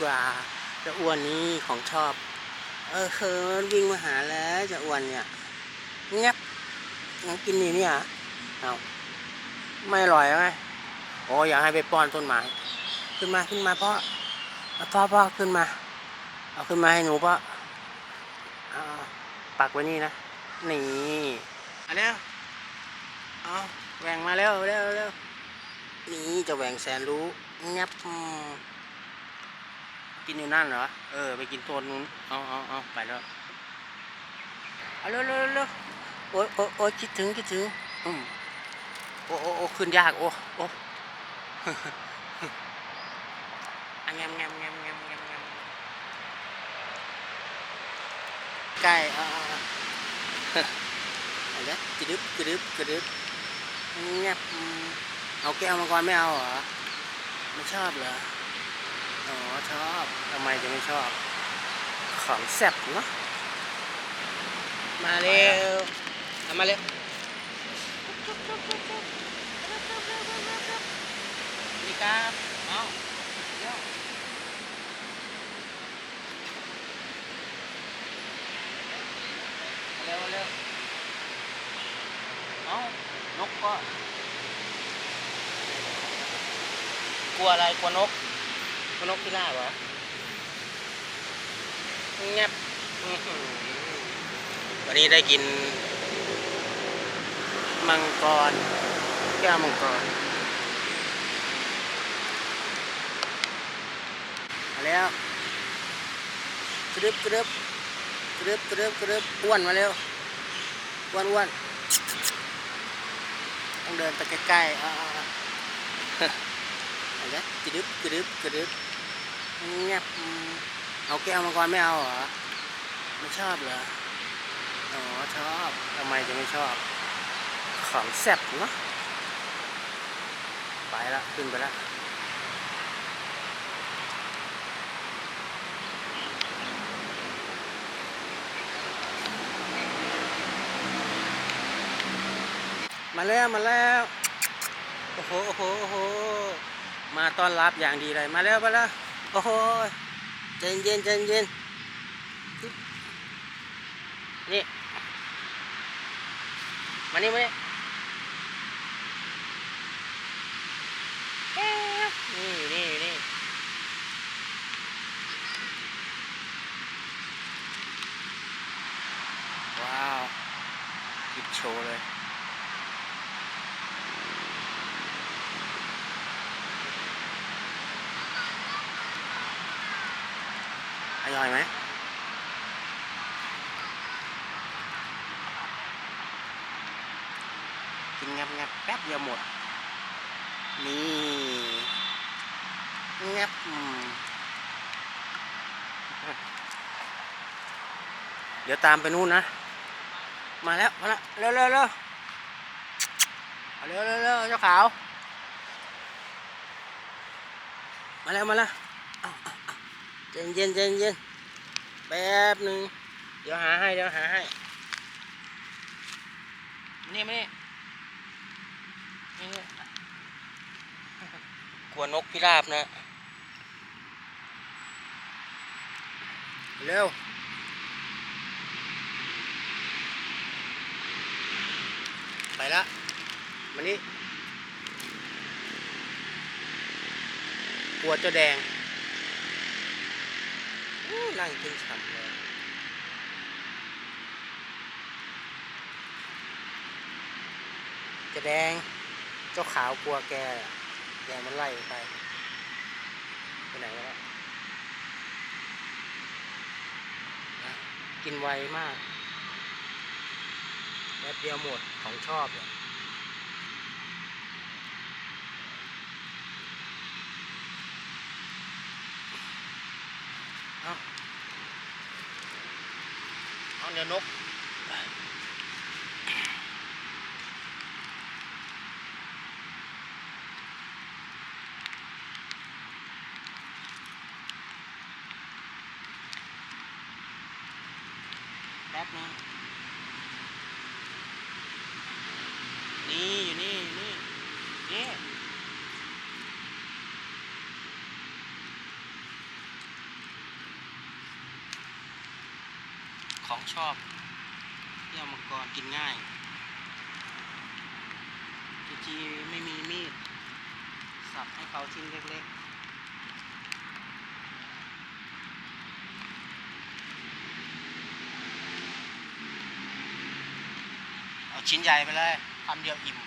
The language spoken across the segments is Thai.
กว่าจะอ้วนนี้ของชอบ เออเคินวิ่งมาหาแล้วจะอ้วนเนี่ยงับงั้นกินนี่เนี่ยเอาไม่อร่อยแล้วไงโอ้อยากให้ไปป้อนต้นไม้ขึ้นมาขึ้นมาพ่อเอาพ่อพ่อขึ้นมา เอาขึ้นมาให้หนูพ่อเอาเอาปักไว้นี่นะนี่อันเนี้ยเอาแหว่งมาเร็วเร็วเร็วนี่จะแหว่งแสนรู้งับอืม กินอยู่นั่นเหรอ เออ ไปกินโซนนู้น เอาเอาเอาไปแล้ว เอาเร็วเร็วเร็วโอ้ยโอ้ยโอ้ยคิดถึงคิดถึง อืมโอ้โอ้โอ้ขึ้นยาก โอ้โอ้อะแงมแงมแงมแงมแงมแงมใกล้อ่าอะไรกระดึบกระดึบกระดึบแงบอืมเอาแก้วมาก่อนไม่เอาเหรอ ไม่ชอบเหรอ อ๋อชอบทำไมจะไม่ชอบ ของแซ่บเนาะมาเร็วเอามาเร็วนี่ครับเอาเร็วเร็วเร็วเอานกก็ กลัวอะไรกลัวนก กลัวนกที่ล่าบเหรอเงียบวันนี้ได้กิน มังกรแก้วมังกรมาแล้วกรึบกรึบกรึบกรึบกรึบอ้วนมาเร็วอ้วนอ้วนต้องเดินไปใกล้ๆอ่าๆๆอะไเงียบเอาแก้วมังกรไม่เอาเหรอ ไม่ชอบเหรอ อ๋อ ชอบทำไมจะไม่ชอบ ของแซ่บเนาะไปละ ขึ้นไปละมาแล้วมาแล้ว โอ้โหโอ้โหโอ้โหมาต้อนรับอย่างดีเลย มาแล้วมาแล้ว โอ้โหใจเย็นใจเย็นนี่มานี่มานี่แป๊บนี่อยู่นี่อยู่นี่ว้าวกินโชว์เลย อร่อยไหมกินงับงับแป๊บเดียวหมด นี่งับเดี๋ยวตามไปนู่นนะ มาแล้ว มาแล้วเร็วเร็วเร็วเร็วเร็วเร็วเจ้าขาว มาแล้ว มาแล้ว ใจเย็นใจเย็นแป๊บหนึ่งเดี๋ยวหาให้เดี๋ยวหาให้นี่มานี่นี่กลัวนกพิราบนะเร็วไปละมานี่กลัวเจ้าแดง นั่งกินฉ่ำเลยจ้าแดงเจ้าขาวกลัวแกแกมันไล่ไป ไปไหนแล้วะกินไวมากแป๊บเดียวหมดของชอบเนี่ย เอาเดี๋ยวนก แป๊บนึงนี่อยู่นี่อยู่นี่นี่ ของชอบเที่ยวมังกรกินง่ายจีจีไม่มีมีด สับให้เขาชิ้นเล็กๆเอาชิ้นใหญ่ไปเลยคำเดียวอิ่ม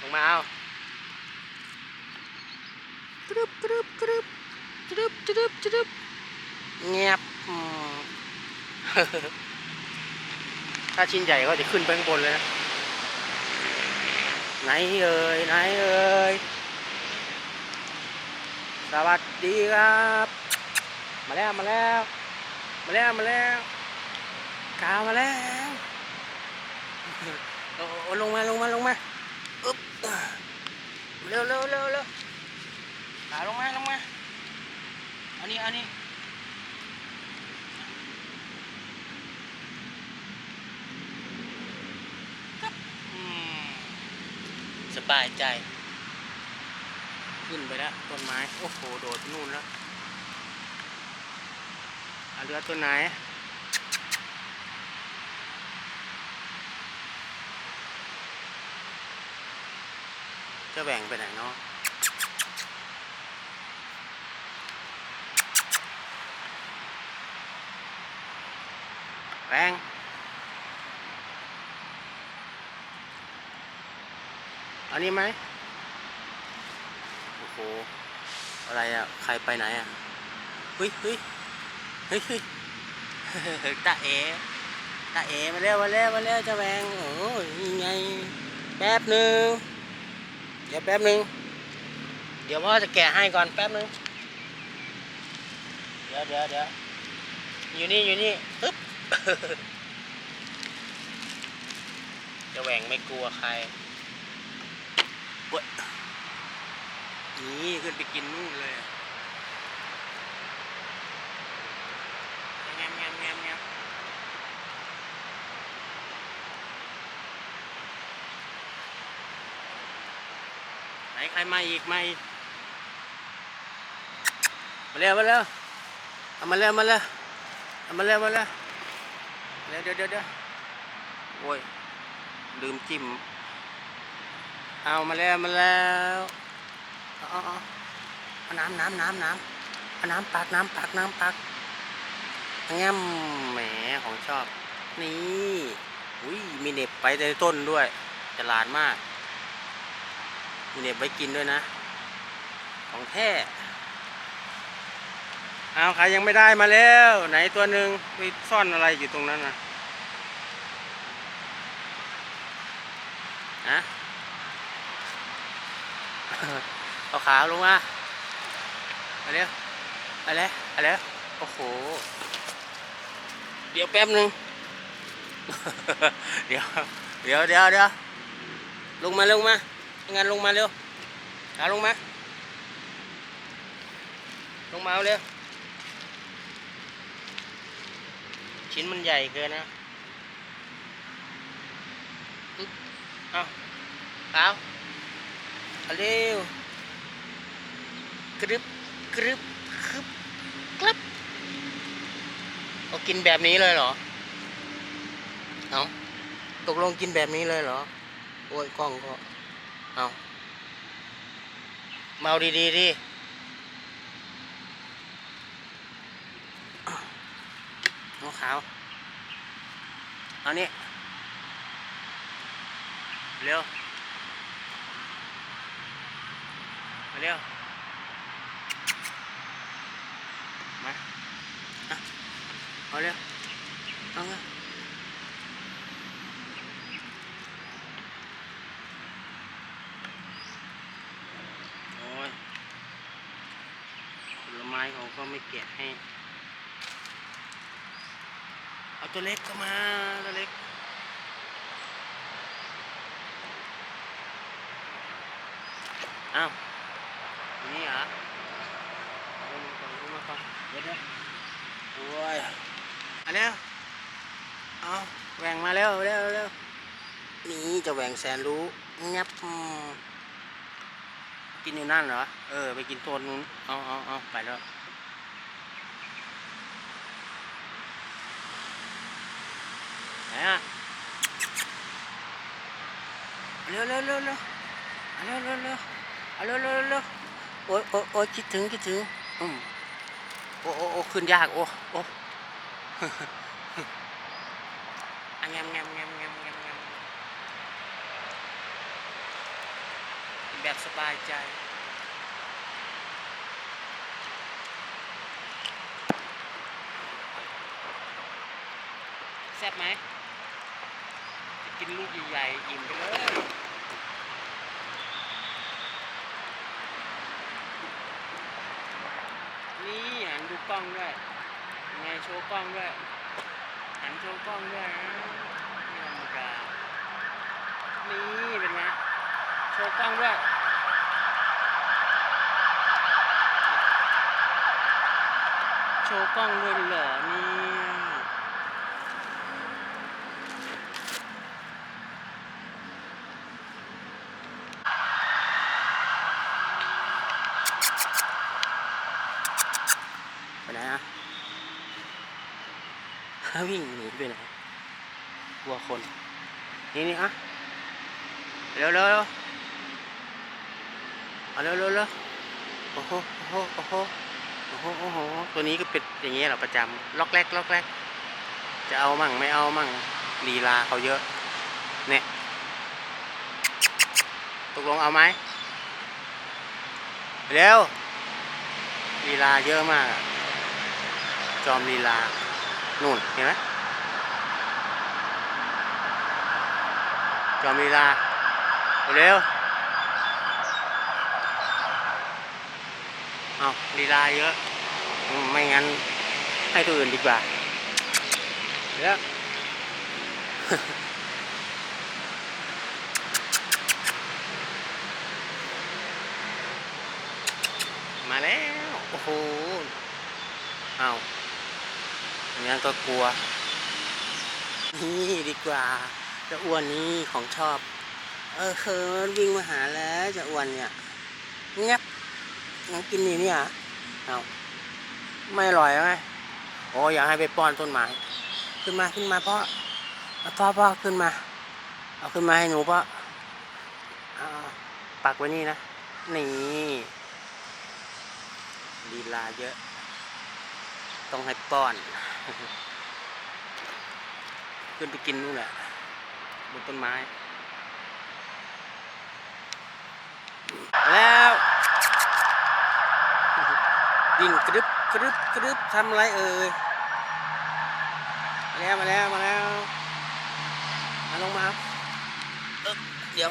ลงมาเอากรึบกรึบกรึบกรึบกรึบกรึบ เงียบถ้าชิ้นใหญ่ก็จะขึ้นไปข้างบนเลยนะ ไหนเอ่ยไหนเอ่ยสวัสดีครับ มาแล้วมาแล้ว มาแล้วมาแล้วกาวมาแล้วโอ้โอ้ลงมาลงมาลงมาอึ๊บเร็วเร็วเร็วเร็วขาลงมาลงมาอันนี้อันนี้ครับอืม ส บายใจ ขึ้นไปแล้วต้นไม้ โอ้โห โดดนู่นแล้วเอาเรือตัวไหนจะแหว่งไปไหนเนาะแหว่ง นนี้ไหมโอ้โห อะไรอะ ใครไปไหนอะ เฮ้ยเฮ้ยเฮ้ยเฮ้ยตาเอตาเอมาเร็วมาเร็วมาเร็วจะแหวงโอ้ยยังไง แป๊บหนึ่งเดี๋ยวแป๊บหนึ่งเดี๋ยวพ่อจะแกะให้ก่อนแป๊บหนึ่งเดี๋ยวเดี๋ยวเดี๋ยวอยู่นี่อยู่นี่ปึ๊บจะแหวงไม่กลัวใครเว้ย นี่ ขึ้นไปกินนู่นเลยแงมแงมแงมแงมไหนใครมาอีกมาอีกมาเร็วมาเร็วเอามาเร็วมาเร็วเอามาเร็วมาเร็วเร็วเดี๋ยวเดี๋ยวเดี๋ยวโอ้ยลืมจิ้มเอามาแล้วมาแล้ว เอาเอาเอาน้ำน้ำน้ำน้ำเอาน้ำปักน้ำปักน้ำปักแง้มแหมของชอบ นี่อุ้ยมีเน็บไปในต้นด้วยฉลาดมาก มีเน็บไว้กินด้วยนะ ของแท้เอาใครยังไม่ได้มาแล้ว ไหนตัวหนึ่งไปซ่อนอะไรอยู่ตรงนั้นนะฮะ เอาขาลงมาเอาเร็วเอาเร็วเอาเร็วโอ้โห เดี๋ยวแป๊บหนึ่งเดี๋ยว เดี๋ยวเดี๋ยวเดี๋ยวลงมาลงมางั้นลงมาเร็วขาลงมา ลงมาเร็ว ชิ้นมันใหญ่เกินนะเอาเอาเร็ว กรึบกรึบคึบกรับเอากินแบบนี้เลยเหรอเอาตกลงกินแบบนี้เลยเหรอโอ้ยกล้องก็เอาเมาดีๆดิเอาขาว เอานี่เร็ว เร็ว มาอะ เอาเร็วเอามาโอ้ยผลไม้เขาก็ไม่แกะให้ เอาตัวเล็กก็มาตัวเล็กอ้าวนี่เหรอเอาลงมาก่อนลงมาก่อนเดี๋ยวเดี๋ยวโอ้ย มานี้วเอาแหวงมาแล้วแล้วเร็วนี่จะแหวงแสนรู้งับกินอยู่นั่นเหรอ เออ ไปกินโซนนู้น เอาเอาเอาไปแล้วไหนอะเร็วเร็วเร็วเร็วเร็วเร็วเร็วเร็วเร็วเร็วโอ้ยโอ้ยคิดถึงคิดถึงอืมโอ้โอ้ขึ้นยากโอ้โอ้ อะแงมแงมแงมแงมแงมแงมแบบสบายใจแซ่บไหม จะกินลูกใหญ่ๆอิ่มไปเลย นี่หันดูกล้องด้วย ไงโชว์กล้องด้วยหันโชว์กล้องด้วยนะไม่ธรรมดานี่เป็นไงโชว์กล้องด้วยโชว์กล้องด้วยเหรอนี่ยไปไหนอะ วิ่งหนีไปไหนกลัวคน นี่นี่อะเร็วเร็วเร็วเอาเร็วเร็วเร็วโอ้โหโอ้โหโอ้โหโอ้โหโอ้โหตัวนี้ก็เป็นอย่างเงี้ยเหรอประจำล็อกแรกล็อกแรกจะเอามั่งไม่เอามั่งลีลาเขาเยอะเนี่ยตกลงเอาไหมเร็วลีลาเยอะมาก จอมลีลา นู่นเห็นไหมจอมีลาเร็วเอาลีลาเยอะ ไม่งั้นให้ตัวอื่นดีกว่าเดี๋ยวมาแล้ว โอ้โห เอา งนั้นก็กลัว นี่ดีกว่าจะอ้วนนี่ของชอบ เออเคินวิ่งมาหาแล้วจะอ้วนเนี่ยเงับงั้นกินนี่เนี่ยเอาไม่อร่อยไงโอ้อยากให้ไปป้อนต้นไม้ขึ้นมาขึ้นมาพ่อเอาพ่อพ่อขึ้นมา เอาขึ้นมาให้หนูพ่อเอาปักไว้นี่นะ นี่ลีลาเยอะ ต้องให้ป้อน ขึ้นไปกินนู่นแหละบนต้นไม้ แล้ววิ่งกรึบกรึบกรึบทำไรเอ่ยมาแล้วมาแล้วมาแล้วมาลงมาเดี๋ยว